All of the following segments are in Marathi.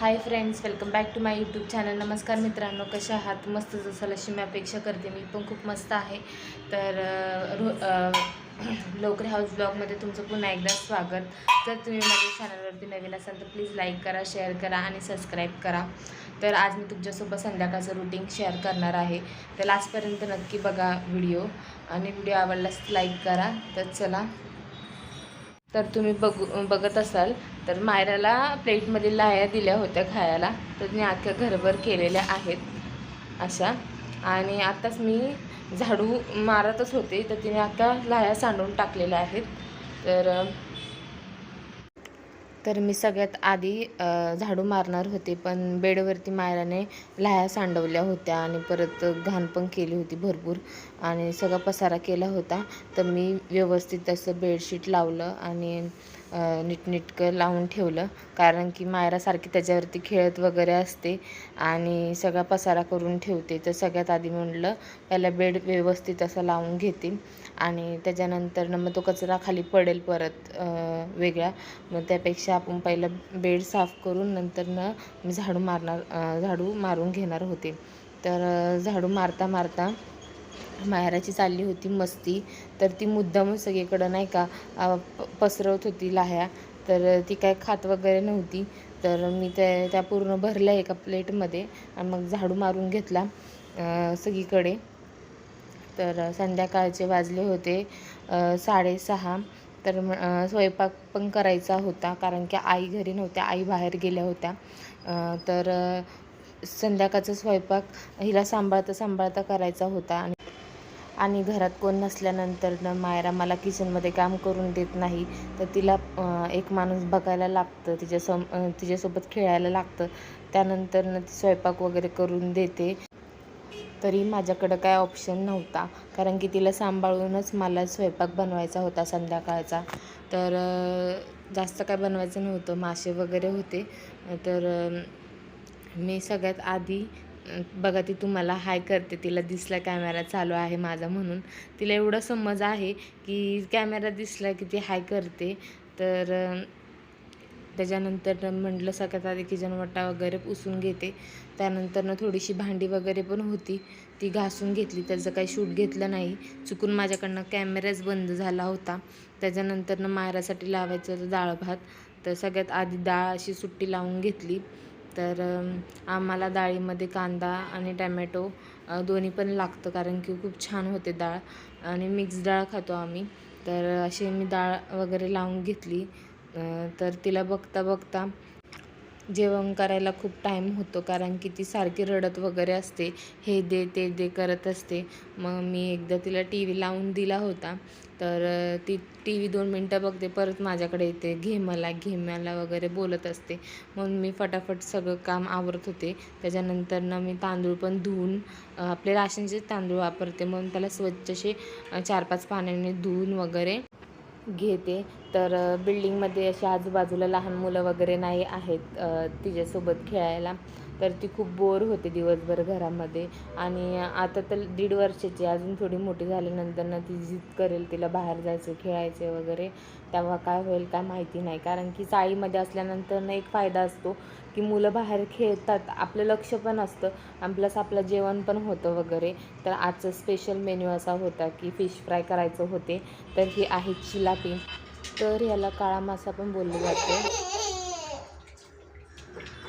Hi friends welcome back to my YouTube channel नमस्कार मित्रांनो कशा आहात? मस्त जसं अशी मी अपेक्षा करते. मी पण खूप मस्त आहे. तर अं, रो हाऊस ब्लॉगमध्ये तुमचं पुन्हा एकदा स्वागत. जर तुम्ही माझ्या चॅनलवरती नवीन असाल तर प्लीज लाईक करा शेअर करा आणि सबस्क्राईब करा. तर आज मी तुमच्यासोबत संध्याकाळचं रुटीन शेअर करणार आहे. तर लास्टपर्यंत नक्की बघा व्हिडिओ आणि व्हिडिओ आवडलास लाईक करा. तर चला तर तुम्ही बघू बघत असाल तर मायराला प्लेटमध्ये लाह्या दिल्या होत्या खायला. तर मी अख्ख्या घरभर केलेल्या आहेत अशा. आणि आत्ताच मी झाडू मारतच होते तर तिने अख्ख्या लाह्या सांडून टाकलेल्या आहेत. तर तर मी सगळ्यात आधी झाडू मारणार होते पण बेडवरती मायराने लाह्या सांडवल्या होत्या आणि परत घाण पण केली होती भरपूर आणि सगळा पसारा केला होता. तर मी व्यवस्थित असं बेडशीट लावलं आणि नीटनीटकं लावून ठेवलं. कारण की मायरासारखी त्याच्यावरती खेळत वगैरे असते आणि सगळा पसारा करून ठेवते. तर सगळ्यात आधी म्हणलं पहिला बेड व्यवस्थित असं लावून घेते आणि त्याच्यानंतर मग तो कचरा खाली पडेल परत वेगळा. मग त्यापेक्षा आपण पहिलं बेड साफ करून नंतर न झाडू मारणार झाडू मारून घेणार होते. तर झाडू मारता मारता माहेराची चालली होती मस्ती तर ती मुद्दाम सगळीकडं नाही का पसरवत होती लाह्या. तर ती काय खात वगैरे नव्हती. तर मी त्या त्या पूर्ण भरल्या एका प्लेटमध्ये आणि मग झाडू मारून घेतला सगळीकडे. तर संध्याकाळचे वाजले होते साडेसहा. तर स्वयंपाक पण करायचा होता कारण की आई घरी नव्हत्या आई बाहेर गेल्या होत्या. तर संध्याकाळचा स्वयंपाक हिला सांभाळता सांभाळता करायचा होता आणि आणि घरात कोण नसल्यानंतर न मायरा मला किचनमध्ये काम करून देत नाही तर तिला एक माणूस बघायला लागतं तिच्या सम तिच्यासोबत खेळायला लागतं. त्यानंतर न ती स्वयंपाक वगैरे करून देते. तरी माझ्याकडं काय ऑप्शन नव्हता कारण की तिला सांभाळूनच मला स्वयंपाक बनवायचा होता संध्याकाळचा. तर जास्त काय बनवायचं नव्हतं मासे वगैरे होते. तर मी सगळ्यात आधी बघा ती तुम्हाला हाय करते. तिला दिसला कॅमेरा चालू आहे माझा म्हणून. तिला एवढं समज आहे की कॅमेरा दिसला की ती हाय करते. तर त्याच्यानंतर म्हटलं सगळ्यात आधी किचन वट्टा वगैरे पुसून घेते. त्यानंतरनं थोडीशी भांडी वगैरे पण होती. ती घासून घेतली. त्याचं काही शूट घेतलं नाही. चुकून माझ्याकडनं कॅमेराच बंद झाला होता. त्याच्यानंतरनं मायरासाठी लावायचं होतं डाळ भात. तर सगळ्यात आधी डाळ अशी सुट्टी लावून घेतली. तर आम्हाला डाळीमध्ये कांदा आणि टॅमॅटो दोन्ही पण लागतं कारण की खूप छान होते डाळ आणि मिक्स डाळ खातो आम्ही. तर अशी मी डाळ वगैरे लावून घेतली. तर तिला बघता बघता जेवण करायला खूप टाईम होतो कारण की ती सारखी रडत वगैरे असते. हे दे ते दे करत असते. मग मी एकदा तिला टी व्ही लावून दिला होता. तर ती टी व्ही दोन मिनटं बघते. परत माझ्याकडे येते. घे मला घे मला वगैरे बोलत असते. म्हणून मी फटाफट सगळं काम आवरत होते. त्याच्यानंतरनं मी तांदूळ पण धुवून आपले राशनचे तांदूळ वापरते. म्हणून त्याला स्वच्छ असे चार पाच पाण्याने धुवून वगैरे घेते. तर बिल्डिंगमध्ये असे आजूबाजूला लहान मुलं वगैरे नाही आहेत तिच्यासोबत खेळायला. तर ती खूप बोर होते दिवसभर घरामध्ये. आणि आता तर दीड वर्षाची अजून थोडी मोठी झाल्यानंतर ना ती जिद करेल तिला बाहेर जायचं खेळायचे वगैरे. तेव्हा काय होईल काय माहिती नाही. कारण की चाळीमध्ये असल्यानंतर ना एक फायदा असतो की मुलं बाहेर खेळतात आपलं लक्ष पण असतं आणि प्लस आपलं जेवण पण होतं वगैरे. तर आजचं स्पेशल मेन्यू असा होता की फिश फ्राय करायचं होते. तर ही आहे चिलापी. तर याला काळा मासा पण बोलले जाते.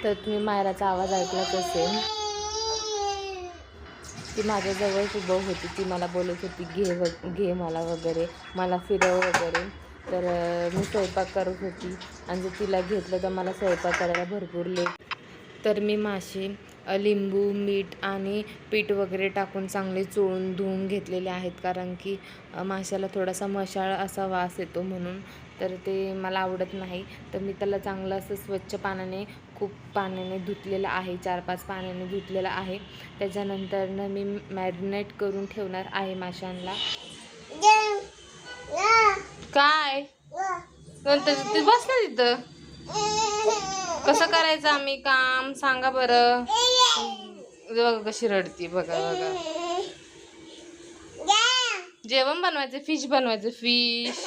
तर तुम्ही मायराचा आवाज ऐकलाच असेल. ती माझ्याजवळच उभं होती. ती मला बोलत होती घे व घे मला वगैरे मला फिरव वगैरे. तर मी स्वयंपाक करत होती आणि जर तिला घेतलं तर मला स्वयंपाक करायला भरपूर लेट. तर मी मासे लिंबू मीठ आणि पीठ वगैरे टाकून चांगले चोळून धुवून घेतलेले आहेत. कारण की माशाला थोडासा मशाळ असा वास येतो म्हणून. तर ते मला आवडत नाही. तर मी त्याला चांगलं असं स्वच्छ पाण्याने खूप पाण्याने धुतलेलं आहे चार पाच पाण्याने धुतलेलं आहे. त्याच्यानंतरनं मी मॅरिनेट करून ठेवणार आहे माशांना. काय? नंतर बस ना तिथं? कसं करायचं आम्ही? काम सांगा बरं. बघा कशी रडती बघा बघा. जेवण बनवायचं फिश बनवायचं फिश.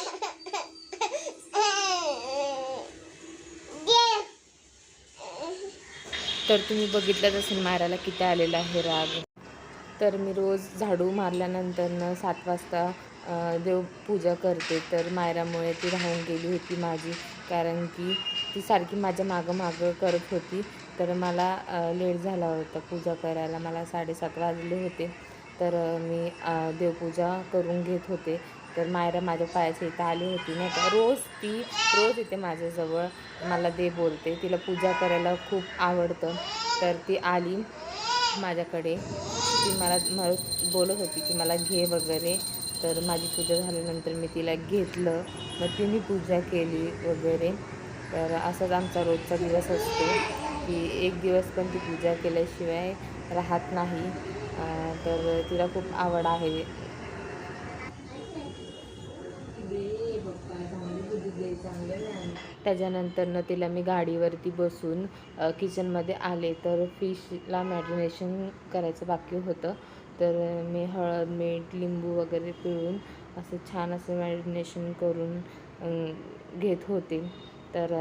तर तुम्ही बघितलंच असेल मारायला किती आलेला आहे राग. तर मी रोज झाडू मारल्यानंतरनं सात वाजता देवपूजा करते. तर मायरामुळे ती राहून गेली होती माझी कारण की ती सारखी माझ्या मागं मागं करत होती. तर मला लेट झाला होता पूजा करायला. मला साडेसात वाजले होते. तर मी देवपूजा करून घेत होते. तर मायरा माझ्या पायाच्या इथं आली होती नाही का? रोज ती रोज येते माझ्याजवळ मला दे बोलते. तिला पूजा करायला खूप आवडतं. तर ती आली माझ्याकडे. ती मला मला बोलत होती की मला घे वगैरे. तर माझी पूजा झाल्यानंतर मी तिला घेतलं. मग तिने पूजा केली वगैरे. तर असाच आमचा रोजचा दिवस असतो की एक दिवस पण ती पूजा केल्याशिवाय राहत नाही. तर तिला खूप आवड आहे. त्याच्यानंतरनं तिला मी गाडीवरती बसून किचनमध्ये आले. तर फिशला मॅरिनेशन करायचं बाकी होतं. तर मी हळद मीठ लिंबू वगैरे पिळून असं छान असं मॅरिनेशन करून घेत होते. तर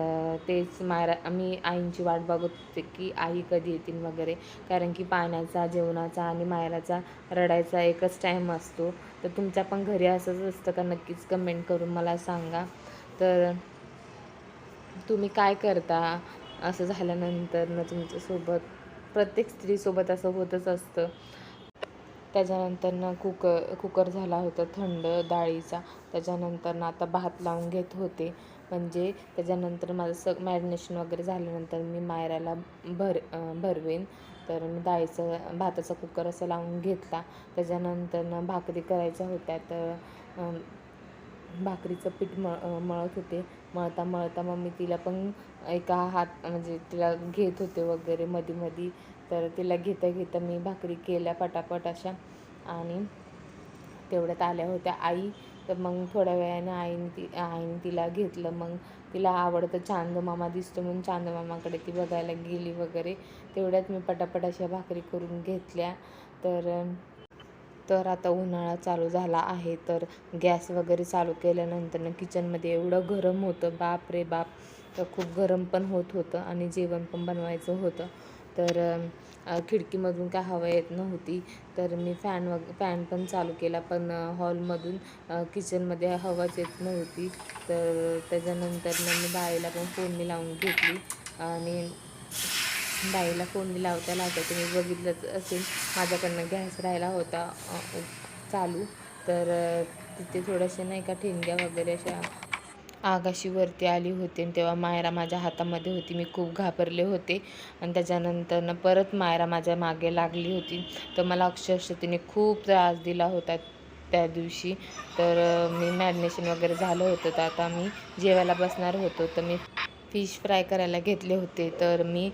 तेच मायरा मी आईंची वाट बघत होते की आई कधी येतील वगैरे. कारण की पाण्याचा जेवणाचा आणि मायराचा रडायचा एकच टाईम असतो. तर तुमच्या पण घरी असंच असतं का? नक्कीच कमेंट करून मला सांगा. तर तुम्ही काय करता? असं झाल्यानंतर ना तुमच्यासोबत प्रत्येक स्त्रीसोबत असं होतच असतं. त्याच्यानंतर ना कुकर कुकर झाला होता थंड डाळीचा. त्याच्यानंतर ना आता भात लावून घेत होते. म्हणजे त्याच्यानंतर माझं सग मॅरिनेशन वगैरे झाल्यानंतर मी मायराला भर भरवेन. तर मी डाळीचं भाताचा कुकर असं लावून घेतला. त्याच्यानंतर ना भाकरी करायच्या होत्या. तर भाकरीचं पीठ मळ मळत होते. मळता मळता मग मी तिला पण एका हात म्हणजे तिला घेत होते वगैरे मधी मधी. तर तिला घेता घेता मी भाकरी केल्या पटापट अशा. आणि तेवढ्यात आल्या होत्या आई. तर मग थोड्या वेळाने आईने ती आईने तिला घेतलं. मग तिला आवडतं चांद मामा दिसतो म्हणून चांद मामाकडे ती बघायला गेली वगैरे. तेवढ्यात मी पटापट अशा भाकरी करून घेतल्या. तर तर आता उन्हाळा चालू झाला आहे तर गॅस वगैरे चालू केल्यानंतर किचनमध्ये एवढं गरम होतं बाप रे बाप. तर खूप गरम पण होत होतं आणि जेवण पण बनवायचं होतं. तर खिडकीमधून काय हवा येत नव्हती. तर मी फॅन वग फॅन पण चालू केला पण हॉलमधून किचनमध्ये हवाच येत नव्हती. तर त्याच्यानंतर मी बाईला पण फोडणी लावून घेतली आणि डाळीला फोडणी लावता लावता तुम्ही बघितलंच असेल. माझ्याकडनं गॅस राहिला होता चालू. तर तिथे थोड्याशा नाही का ठेंग्या वगैरे अशा आगाशी वरती आली होती आणि तेव्हा मायरा माझ्या हातामध्ये होती. मी खूप घाबरले होते आणि त्याच्यानंतरनं परत मायरा माझ्या मागे लागली होती. तर मला अक्षरशः तिने खूप त्रास दिला होता त्या दिवशी. तर मी मॅरिनेशन वगैरे झालं होतं. तर आता मी जेवायला बसणार होतो. तर मी फिश फ्राय करायला घेतले होते. तर मी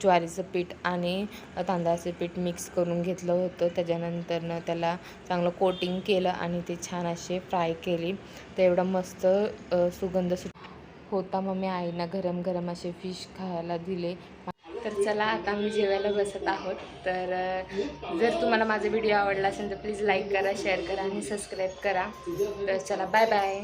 ज्वारीचं पीठ आणि तांदळाचं पीठ मिक्स करून घेतलं होतं. त्याच्यानंतरनं त्याला चांगलं कोटिंग केलं आणि ते छान असे फ्राय केली. तर एवढा मस्त सुगंध सुट होता. मग मी आईना गरम गरम असे फिश खायला दिले. तर चला आता आम्ही जेवायला बसत आहोत. तर जर तुम्हाला माझा व्हिडिओ आवडला असेल तर प्लीज लाईक करा शेअर करा आणि सबस्क्राईब करा. तर चला बाय बाय